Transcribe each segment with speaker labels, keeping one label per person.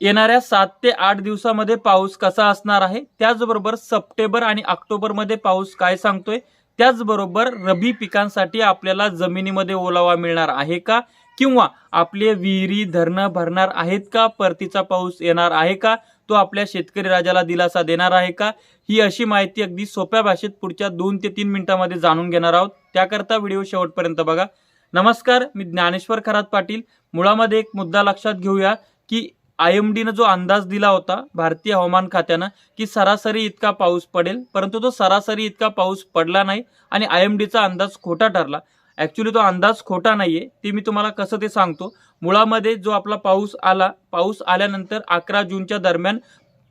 Speaker 1: येणाऱ्या सात ते आठ दिवसामध्ये पाऊस कसा असणार आहे? त्याचबरोबर सप्टेंबर आणि ऑक्टोबरमध्ये पाऊस काय सांगतोय? त्याचबरोबर रबी पिकांसाठी आपल्याला जमिनीमध्ये ओलावा मिळणार आहे का? किंवा आपले विहिरी धरणं भरणार आहेत का? परतीचा पाऊस येणार आहे का? तो आपल्या शेतकरी राजाला दिलासा देणार आहे का? ही अशी माहिती अगदी सोप्या भाषेत पुढच्या दोन ते तीन मिनिटांमध्ये जाणून घेणार आहोत. त्याकरता व्हिडिओ शेवटपर्यंत बघा. नमस्कार मी ज्ञानेश्वर खरात पाटील. मुळामध्ये एक मुद्दा लक्षात घेऊया की आय एम डीनं जो अंदाज दिला होता भारतीय हवामान खात्यानं की सरासरी इतका पाऊस पडेल परंतु तो सरासरी इतका पाऊस पडला नाही आणि आय एम डीचा अंदाज खोटा ठरला. ॲक्च्युली तो अंदाज खोटा नाही आहे ते मी तुम्हाला कसं ते सांगतो. मुळामध्ये जो आपला पाऊस आला पाऊस आल्यानंतर अकरा जूनच्या दरम्यान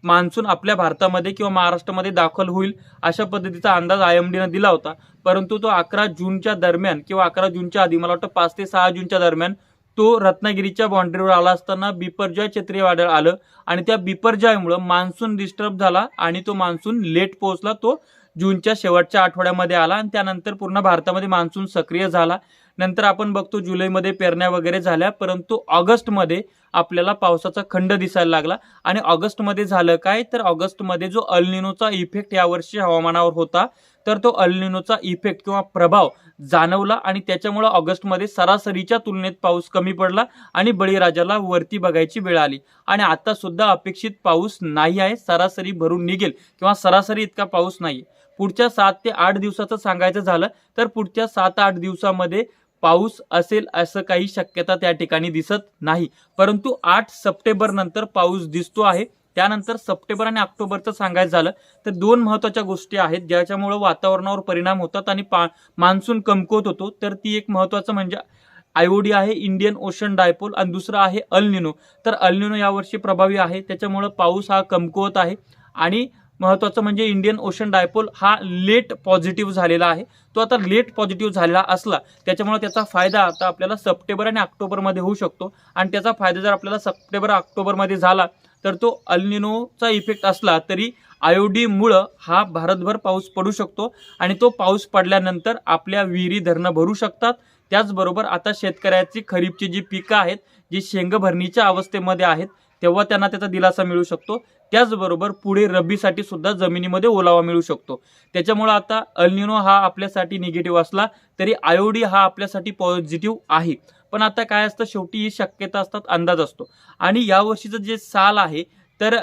Speaker 1: मान्सून आपल्या भारतामध्ये किंवा महाराष्ट्रामध्ये दाखल होईल अशा पद्धतीचा अंदाज आय एम डीनं दिला होता. परंतु तो अकरा जूनच्या दरम्यान किंवा अकरा जूनच्या आधी मला वाटतं पाच ते सहा जूनच्या दरम्यान तो रत्नागिरीच्या बाउंड्रीवर आला असताना बिपरजॉय चक्रीय वादळ आलं आणि त्या बिपरजॉयमुळं मान्सून डिस्टर्ब झाला आणि तो मान्सून लेट पोहोचला. तो जूनच्या शेवटच्या आठवड्यामध्ये आला आणि त्यानंतर पूर्ण भारतामध्ये मान्सून सक्रिय झाला. नंतर आपण बघतो जुलैमध्ये पेरण्या वगैरे झाल्या परंतु ऑगस्टमध्ये आपल्याला पावसाचा खंड दिसायला लागला. आणि ऑगस्टमध्ये झालं काय? तर ऑगस्टमध्ये जो अल्निनोचा इफेक्ट यावर्षी हवामानावर होता तर तो अल्निनोचा इफेक्ट किंवा प्रभाव जाणवला आणि त्याच्यामुळं ऑगस्टमध्ये सरासरीच्या तुलनेत पाऊस कमी पडला आणि बळीराजाला वरती बघायची वेळ आली. आणि आता सुद्धा अपेक्षित पाऊस नाही आहे सरासरी भरून निघेल किंवा सरासरी इतका पाऊस नाही. पुढच्या सात ते आठ दिवसाचं सांगायचं झालं तर पुढच्या सात आठ दिवसामध्ये पाऊस असेल असं काही शक्यता त्या ठिकाणी दिसत नाही. परंतु आठ सप्टेंबर नंतर पाऊस दिसतो आहे. त्यानंतर सप्टेंबर आणि ऑक्टोबरचं सांगायचं झालं तर दोन महत्त्वाच्या गोष्टी आहेत ज्याच्यामुळं वातावरणावर परिणाम होतात आणि पा मान्सून कमकुवत होतो. तर ती एक महत्वाचं म्हणजे आयओडी आहे इंडियन ओशन डायपोल आणि दुसरं आहे अल्निनो तर अल्निनो यावर्षी प्रभावी आहे त्याच्यामुळं पाऊस हा कमकुवत आहे. आणि महत्वाचं म्हणजे इंडियन ओशन डायपोल हा लेट पॉझिटिव्ह झालेला आहे. तो आता लेट पॉझिटिव्ह झालेला असला त्याच्यामुळे त्याचा फायदा आता आपल्याला सप्टेंबर आणि ऑक्टोबरमध्ये होऊ शकतो. आणि त्याचा फायदा जर आपल्याला सप्टेंबर ऑक्टोबरमध्ये झाला तर तो अल्निनोचा इफेक्ट असला तरी आयोडीमुळं हा भारतभर पाऊस पडू शकतो. आणि तो पाऊस पडल्यानंतर आपल्या विहिरी धरणं भरू शकतात. त्याचबरोबर आता शेतकऱ्याची खरीपची जी पिकं आहेत जी शेंग भरणीच्या अवस्थेमध्ये आहेत तेव्हा त्यांना त्याचा दिलासा मिळू शकतो. त्याचबरोबर पुढे रब्बीसाठी सुद्धा जमिनीमध्ये ओलावा मिळू शकतो. त्याच्यामुळं आता अल्निनो हा आपल्यासाठी निगेटिव्ह असला तरी आयोडी हा आपल्यासाठी पॉझिटिव्ह आहे. पण आता काय असतं शेवटी ही शक्यता असतात अंदाज असतो. आणि यावर्षीचं जे साल आहे तर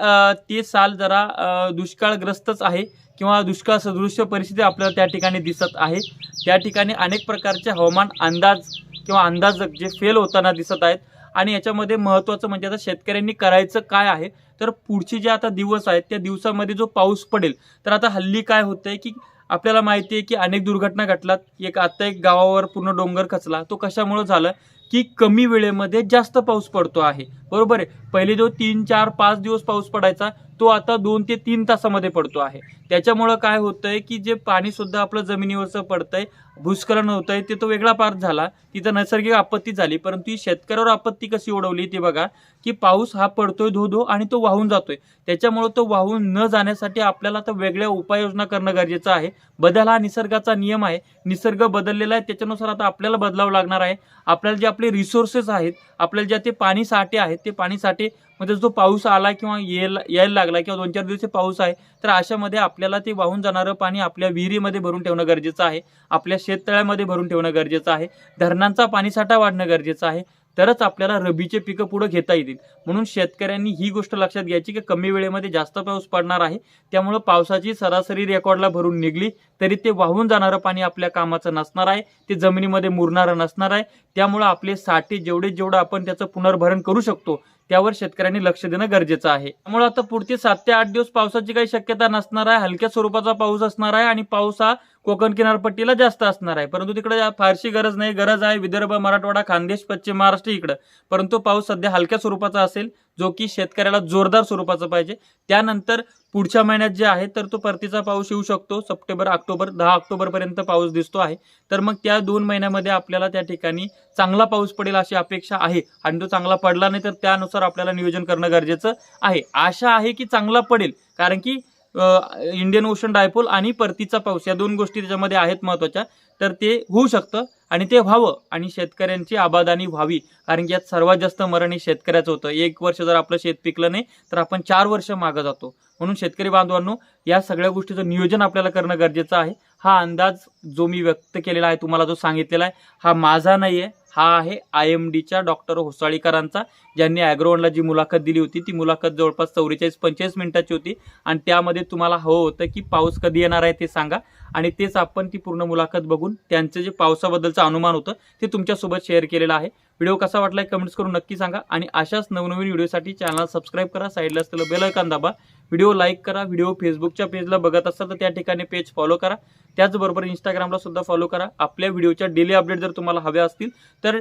Speaker 1: ते साल जरा दुष्काळग्रस्तच आहे किंवा दुष्काळ सदृश्य परिस्थिती आपल्याला त्या ठिकाणी दिसत आहे. त्या ठिकाणी अनेक प्रकारचे हवामान अंदाज किंवा अंदाज जे फेल होताना दिसत आहेत. आणि याच्यामध्ये महत्त्वाचं म्हणजे आता शेतकऱ्यांनी करायचं काय आहे तर पुढचे जे आता दिवस आहेत त्या दिवसामध्ये जो पाऊस पडेल तर आता हल्ली काय होतंय की आपल्याला माहिती आहे की अनेक दुर्घटना घटलात. एक आत्ता एक गावावर पूर्ण डोंगर खचला तो कशामुळे झालं की कमी वेळेमध्ये जास्त पाऊस पडतो आहे. बरोबर आहे? पहिले जो तीन चार पाच दिवस पाऊस पडायचा तो आता दोन ते तीन तासामध्ये पडतो आहे. त्याच्यामुळं काय होतंय की जे पाणी सुद्धा आपलं जमिनीवरचं पडतंय भूस्खलन होतंय ते तो वेगळा पार्ट झाला. तिथं नैसर्गिक आपत्ती झाली परंतु ही शेतकऱ्यावर आपत्ती कशी ओढवली ते बघा की पाऊस हा पडतोय धो धो आणि तो वाहून जातोय. त्याच्यामुळं तो वाहून न जाण्यासाठी आपल्याला आता वेगळ्या उपाययोजना करणं गरजेचं आहे. बदल हा निसर्गाचा नियम आहे. निसर्ग बदललेला आहे त्याच्यानुसार आता आपल्याला बदलावं लागणार आहे. आपल्याला जे आपले आपले रिसोर्सेस आहेत आपल्याला ज्या ते पाणी साठे आहेत ते पाणी साठे मध्ये जो पाऊस आला किंवा यायला यायला लागला किंवा दोन चार दिवस पाऊस आहे तर अशामध्ये आपल्याला ते वाहून जाणारं पाणी आपल्या विहिरीमध्ये भरून ठेवणं गरजेचं आहे आपल्या शेततळ्यामध्ये भरून ठेवणं गरजेचं आहे धरणांचा पाणीसाठा वाढणं गरजेचं आहे तरच आपल्याला रबीचे पिकं पुढे घेता येतील. म्हणून शेतकऱ्यांनी ही गोष्ट लक्षात घ्यायची की कमी वेळेमध्ये जास्त पाऊस पडणार आहे. त्यामुळं पावसाची सरासरी रेकॉर्डला भरून निघली तरी ते वाहून जाणारं पाणी आपल्या कामाचं नसणार आहे. ते जमिनीमध्ये मुरणारं नसणार आहे. त्यामुळं आपले साठे जेवढे जेवढं आपण त्याचं पुनर्भरण करू शकतो त्यावर शेतकऱ्यांनी लक्ष देणं गरजेचं आहे. त्यामुळे आता पुढचे सात ते आठ दिवस पावसाची काही शक्यता नसणार आहे. हलक्या स्वरूपाचा पाऊस असणार आहे आणि पाऊस हा कोकण किनारपट्टीला जास्त असणार आहे. परंतु तिकडे फारशी गरज नाही. गरज आहे विदर्भ मराठवाडा खानदेश पश्चिम महाराष्ट्र इकडं. परंतु पाऊस सध्या हलक्या स्वरूपाचा असेल. जो की शेतकऱ्याला जोरदार स्वरूपाचा पाहिजे. त्यानंतर पुढच्या महिन्यात जे आहे तर तो परतीचा पाऊस येऊ शकतो. सप्टेंबर ऑक्टोबर दहा ऑक्टोबरपर्यंत पाऊस दिसतो आहे. तर मग त्या दोन महिन्यामध्ये आपल्याला त्या ठिकाणी चांगला पाऊस पडेल अशी अपेक्षा आहे. आणि तो चांगला पडला नाही तर त्यानुसार आपल्याला नियोजन करणं गरजेचं आहे. आशा आहे की चांगला पडेल. कारण की इंडियन ओशन डायपोल आणि परतीचा पाऊस या दोन गोष्टी त्याच्यामध्ये आहेत महत्त्वाच्या. तर ते होऊ शकतं आणि ते व्हावं आणि शेतकऱ्यांची आबादानी व्हावी. कारण की यात सर्वात जास्त मरण हे शेतकऱ्याचं होतं. एक वर्ष जर आपलं शेत पिकलं नाही तर आपण चार वर्ष मागं जातो. म्हणून शेतकरी बांधवांनो या सगळ्या गोष्टीचं नियोजन आपल्याला करणं गरजेचं आहे. हा अंदाज जो मी व्यक्त केलेला आहे तुम्हाला जो सांगितलेला आहे हा माझा नाही आहे हा आहे आय एम डीच्या डॉक्टर होसाळीकरांचा ज्यांनी ॲग्रोवनला जी मुलाखत दिली होती ती मुलाखत जवळपास चौवेचाळीस पंचेचाळीस मिनिटाची होती. आणि त्यामध्ये तुम्हाला हवं होतं की पाऊस कधी येणार आहे ते सांगा. आणि तेच आपण ती पूर्ण मुलाखत बघून त्यांचं जे पावसाबद्दलचं अनुमान होतं ते तुमच्यासोबत शेअर केलेलं आहे. व्हिडिओ कसा वाटला कमेंट्स करून नक्की सांगा. आणि अशाच नवनवीन व्हिडिओसाठी चॅनल सबस्क्राईब करा साईडला असलेलं बेल आयकॉन दाबा. व्हिडिओ लाईक करा व्हिडिओ फेसबुकच्या पेजला बघत असाल तर त्या ठिकाणी पेज फॉलो करा. त्याचबरोबर इंस्टाग्रामला सुद्धा फॉलो करा. आपल्या व्हिडिओच्या डेली अपडेट जर तुम्हाला हव्या असतील तर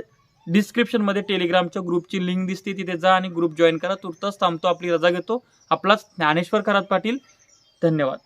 Speaker 1: डिस्क्रिप्शनमध्ये टेलिग्रामच्या ग्रुपची लिंक दिसते. तिथे जा आणि ग्रुप जॉईन करा. तुर्तास थांबतो आपली रजा घेतो. आपलाच ज्ञानेश्वर खरात पाटील. धन्यवाद.